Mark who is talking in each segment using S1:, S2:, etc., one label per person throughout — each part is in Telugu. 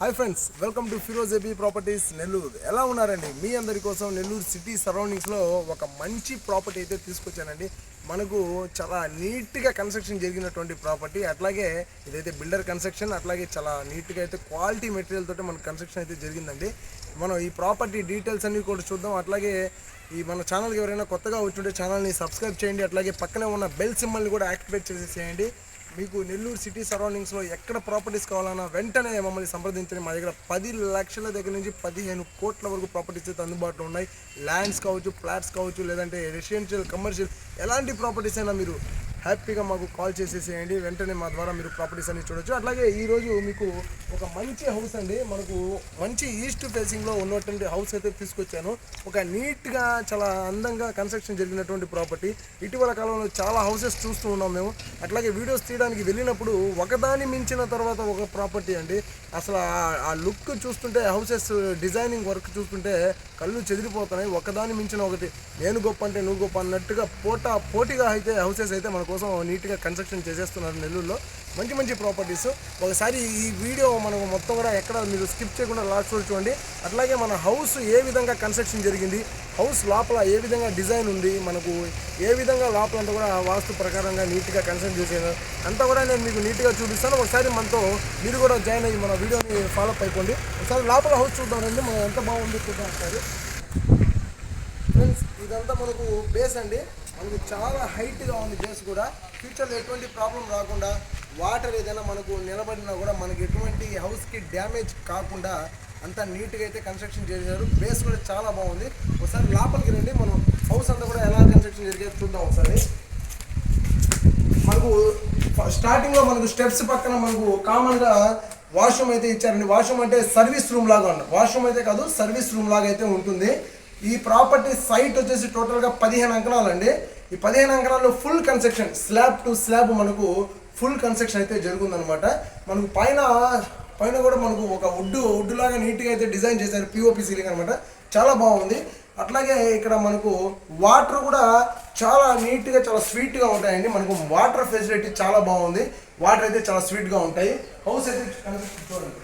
S1: Hi friends welcome to Feroz A B properties Nellore. ఎలా ఉన్నారండి? మీ అందరి కోసం నెల్లూరు సిటీ సరౌండింగ్స్లో ఒక మంచి ప్రాపర్టీ అయితే తీసుకొచ్చానండి. మనకు చాలా నీట్గా కన్స్ట్రక్షన్ జరిగినటువంటి ప్రాపర్టీ. అట్లాగే ఇదైతే బిల్డర్ కన్స్ట్రక్షన్ అట్లాగే చాలా నీట్గా అయితే క్వాలిటీ మెటీరియల్ తోటి మన కన్స్ట్రక్షన్ అయితే జరిగిందండి. మనం ఈ ప్రాపర్టీ డీటెయిల్స్ అన్ని కూడా చూద్దాం. అట్లాగే ఈ మన ఛానల్కి ఎవరైనా కొత్తగా వచ్చుంటే ఛానల్ని సబ్స్క్రైబ్ చేయండి. అట్లాగే పక్కనే ఉన్న బెల్ సింబల్ని కూడా యాక్టివేట్ చేసేసేయండి. మీకు నెల్లూరు సిటీ సరౌండింగ్స్లో ఎక్కడ ప్రాపర్టీస్ కావాలన్నా వెంటనే మమ్మల్ని సంప్రదించండి. మా దగ్గర పది లక్షల దగ్గర నుంచి పదిహేను కోట్ల వరకు ప్రాపర్టీస్ అయితే అందుబాటులో ఉన్నాయి. ల్యాండ్స్ కావచ్చు ఫ్లాట్స్ కావచ్చు లేదంటే రెసిడెన్షియల్ కమర్షియల్ ఎలాంటి ప్రాపర్టీస్ అయినా మీరు హ్యాపీగా మాకు కాల్ చేసేసేయండి. వెంటనే మా ద్వారా మీరు ప్రాపర్టీస్ అన్ని చూడొచ్చు. అట్లాగే ఈరోజు మీకు ఒక మంచి హౌస్ అండి. మనకు మంచి ఈస్ట్ ఫేసింగ్లో ఉన్నటువంటి హౌస్ అయితే తీసుకొచ్చాను. ఒక నీట్గా చాలా అందంగా కన్స్ట్రక్షన్ జరిగినటువంటి ప్రాపర్టీ ఇటీవల కాలంలో చాలా హౌసెస్ చూస్తూ ఉన్నాం మేము. అట్లాగే వీడియోస్ తీయడానికి వెళ్ళినప్పుడు ఒకదాని మించిన తర్వాత ఒక ప్రాపర్టీ అండి. అసలు ఆ- లుక్ చూస్తుంటే హౌసెస్ డిజైనింగ్ వర్క్ చూస్తుంటే కళ్ళు చెదిరిపోతున్నాయి. ఒకదాని మించిన ఒకటి. నేను గొప్ప అంటే నువ్వు గొప్ప అన్నట్టుగా పోటా పోటీగా అయితే హౌసెస్ అయితే మనకు కోసం నీట్గా కన్స్ట్రక్షన్ చేసేస్తున్నారు నెల్లూరులో. మంచి మంచి ప్రాపర్టీస్ ఒకసారి ఈ వీడియో మనకు మొత్తం కూడా ఎక్కడ మీరు స్కిప్ చేయకుండా లాస్ట్ వరకు చూడండి. అట్లాగే మన హౌస్ ఏ విధంగా కన్స్ట్రక్షన్ జరిగింది హౌస్ లోపల ఏ విధంగా డిజైన్ ఉంది మనకు ఏ విధంగా లోపల అంతా కూడా వాస్తు ప్రకారంగా నీట్గా కన్స్ట్రక్ట్ చేసాను అంతా కూడా నేను మీకు నీట్గా చూపిస్తాను. ఒకసారి మనతో మీరు కూడా జాయిన్ అయ్యి మన వీడియోని ఫాలో అప్ అయిపోండి. ఒకసారి లోపల హౌస్ చూద్దామండి మనం ఎంత బాగుంది చూద్దాం ఒకసారి. ఫ్రెండ్స్ ఇదంతా మనకు బేస్ అండి. మనకు చాలా హైట్గా ఉంది బేస్ కూడా. ఫ్యూచర్లో ఎటువంటి ప్రాబ్లం రాకుండా వాటర్ ఏదైనా మనకు నిలబడినా కూడా మనకి ఎటువంటి హౌస్కి డ్యామేజ్ కాకుండా అంతా నీట్గా అయితే కన్స్ట్రక్షన్ చేశారు. బేస్ కూడా చాలా బాగుంది. ఒకసారి లోపలికి రండి. మనం హౌస్ అంతా కూడా ఎలా కన్స్ట్రక్షన్ జరిగేది చూద్దాం ఒకసారి. మనకు స్టార్టింగ్లో మనకు స్టెప్స్ పక్కన మనకు కామన్గా వాష్రూమ్ అయితే ఇచ్చారండి. వాష్రూమ్ అంటే సర్వీస్ రూమ్ లాగా ఉంటుంది వాష్రూమ్ అయితే కాదు సర్వీస్ రూమ్ లాగా అయితే ఉంటుంది. ఈ ప్రాపర్టీ సైట్ వచ్చేసి టోటల్గా పదిహేను అంకణాలు అండి ఈ పదిహేను అంకణాల్లో full construction slab to slab మనకు ఫుల్ కన్స్ట్రక్షన్ అయితే జరుగుతుందనమాట మనకు పైన పైన కూడా మనకు ఒక వుడ్ వుడ్ లాగా నీట్గా అయితే డిజైన్ చేశారు పిఓపి సీలింగ్ అనమాట చాలా బాగుంది. అట్లాగే ఇక్కడ మనకు వాటర్ కూడా చాలా నీట్గా చాలా స్వీట్గా ఉంటాయండి. మనకు వాటర్ ఫెసిలిటీ చాలా బాగుంది. వాటర్ అయితే చాలా స్వీట్గా ఉంటాయి. హౌస్ అయితే చూడండి.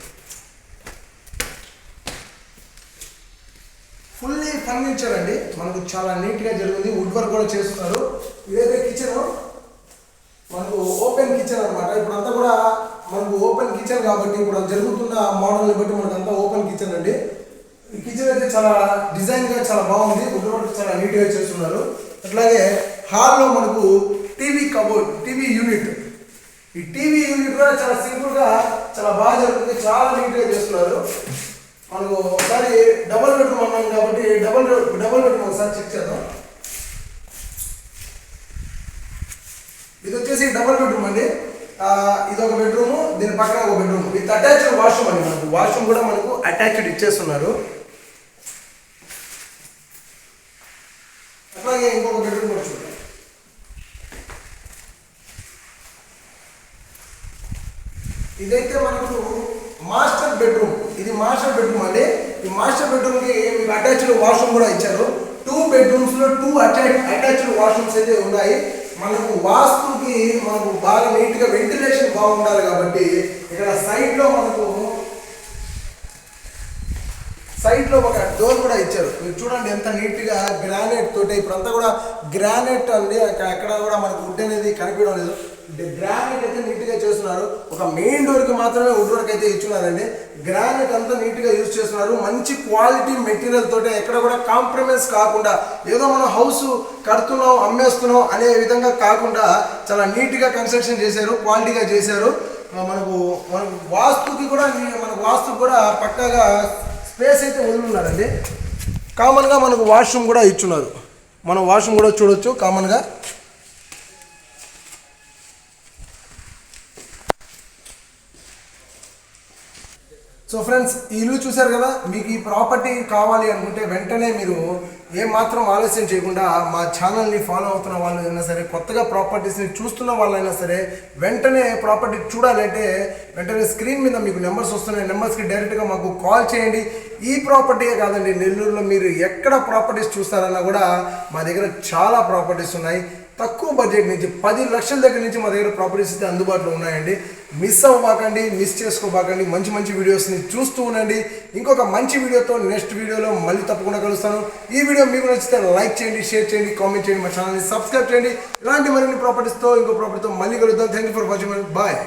S1: ఫుల్లీ ఫర్నిచర్ అండి. మనకు చాలా నీట్గా జరిగింది. వుడ్ వర్క్ కూడా చేస్తున్నారు. ఇదైతే కిచెన్. మనకు ఓపెన్ కిచెన్ అనమాట ఇప్పుడు అంతా కూడా మనకు ఓపెన్ కిచెన్ కాబట్టి ఇప్పుడు జరుగుతున్న మోడల్ని బట్టి మనకు అంతా ఓపెన్ కిచెన్ అండి. ఈ కిచెన్ అయితే చాలా డిజైన్గా చాలా బాగుంది. వుడ్ వర్క్ చాలా నీట్గా చేస్తున్నారు. అట్లాగే హాల్లో మనకు టీవీ కబోర్డ్ టీవీ యూనిట్. ఈ టీవీ యూనిట్ కూడా చాలా సింపుల్గా చాలా బాగా జరుగుతుంది. చాలా నీట్గా చేస్తున్నారు. మనకు ఒకసారి డబల్ బెడ్రూమ్ అన్నాం కాబట్టి డబల్ డబల్ బెడ్రూమ్ ఒకసారి చెక్ చేద్దాం. ఇది వచ్చేసి డబల్ బెడ్రూమ్ అండి. ఇది ఒక బెడ్రూమ్ దీని పక్కన ఒక బెడ్రూమ్ విత్ అటాచ్డ్ వాష్రూమ్ అండి మనకు. వాష్రూమ్ కూడా మనకు అటాచ్డ్ ఇచ్చేస్తున్నారు. అట్లాగే ఇంకొక బెడ్రూమ్ కూడా చూడండి ఇదైతే మనకు మాస్టర్ బెడ్రూమ్. ఇది మాస్టర్ బెడ్రూమ్ అండి. ఈ మాస్టర్ బెడ్రూమ్కి మీకు అటాచ్డ్ వాష్రూమ్ కూడా ఇచ్చారు. టూ బెడ్రూమ్స్లో టూ అటాచ్ అటాచ్డ్ వాష్రూమ్స్ అయితే ఉన్నాయి. మనకు వాస్తుకి మనకు బాగా నీట్గా వెంటిలేషన్ బాగుండాలి కాబట్టి ఇక్కడ సైడ్లో మనకు లో ఒక డోర్ కూడా ఇచ్చారు. మీరు చూడండి ఎంత నీట్గా గ్రానైట్ తోటి ఇప్పుడంతా కూడా గ్రానైట్ అండి. అక్కడ ఎక్కడ కూడా మనకు వుడ్ అనేది కనిపించడం లేదు. గ్రానైట్ అయితే నీట్గా చేస్తున్నారు. ఒక మెయిన్ డోర్కి మాత్రమే వుడ్ వర్క్ అయితే ఇచ్చున్నారండి. గ్రానైట్ అంతా నీట్గా యూజ్ చేస్తున్నారు. మంచి క్వాలిటీ మెటీరియల్ తోటి ఎక్కడ కూడా కాంప్రమైజ్ కాకుండా ఏదో మనం హౌస్ కడుతున్నాం అమ్మేస్తున్నాం అనే విధంగా కాకుండా చాలా నీట్గా కన్స్ట్రక్షన్ చేశారు క్వాలిటీగా చేశారు. మనకు మనకు వాస్తుకి కూడా మన మనకు కూడా పక్కాగా స్పేస్ అయితే వదులున్నారండి కామన్గా మనకు వాష్రూమ్ కూడా ఇచ్చున్నారు. మనం వాష్రూమ్ కూడా చూడొచ్చు కామన్గా. సో ఫ్రెండ్స్ ఈ ఇల్లు చూశారు కదా? మీకు ఈ ప్రాపర్టీ కావాలి అనుకుంటే వెంటనే మీరు ఏ మాత్రం ఆలస్యం చేయకుండా మా ఛానల్ని ఫాలో అవుతున్న వాళ్ళు అయినా సరే కొత్తగా ప్రాపర్టీస్ని చూస్తున్న వాళ్ళైనా సరే వెంటనే ప్రాపర్టీ చూడాలంటే వెంటనే స్క్రీన్ మీద మీకు నెంబర్స్ వస్తున్నాయి. నెంబర్స్కి డైరెక్ట్గా మాకు కాల్ చేయండి. ఈ ప్రాపర్టీయే కాదండి నెల్లూరులో మీరు ఎక్కడ ప్రాపర్టీస్ చూస్తారన్నా కూడా మా దగ్గర చాలా ప్రాపర్టీస్ ఉన్నాయి. తక్కువ బడ్జెట్ నుంచి పది లక్షల దగ్గర నుంచి మా దగ్గర ప్రాపర్టీస్ అయితే అందుబాటులో ఉన్నాయండి. మిస్ అవ్వబాకండి మిస్ చేసుకోబాకండి మంచి మంచి వీడియోస్ని చూస్తూ ఉండండి. ఇంకొక మంచి వీడియోతో నెక్స్ట్ వీడియోలో మళ్ళీ తప్పకుండా కలుస్తాను. ఈ వీడియో మీకు నచ్చితే లైక్ చేయండి షేర్ చేయండి కామెంట్ చేయండి మా ఛానల్ని సబ్స్క్రైబ్ చేయండి. ఇలాంటి మరిన్ని ప్రాపర్టీస్తో ఇంకో ప్రాపర్టీతో మళ్ళీ కలుద్దాం. Thank you for watching bye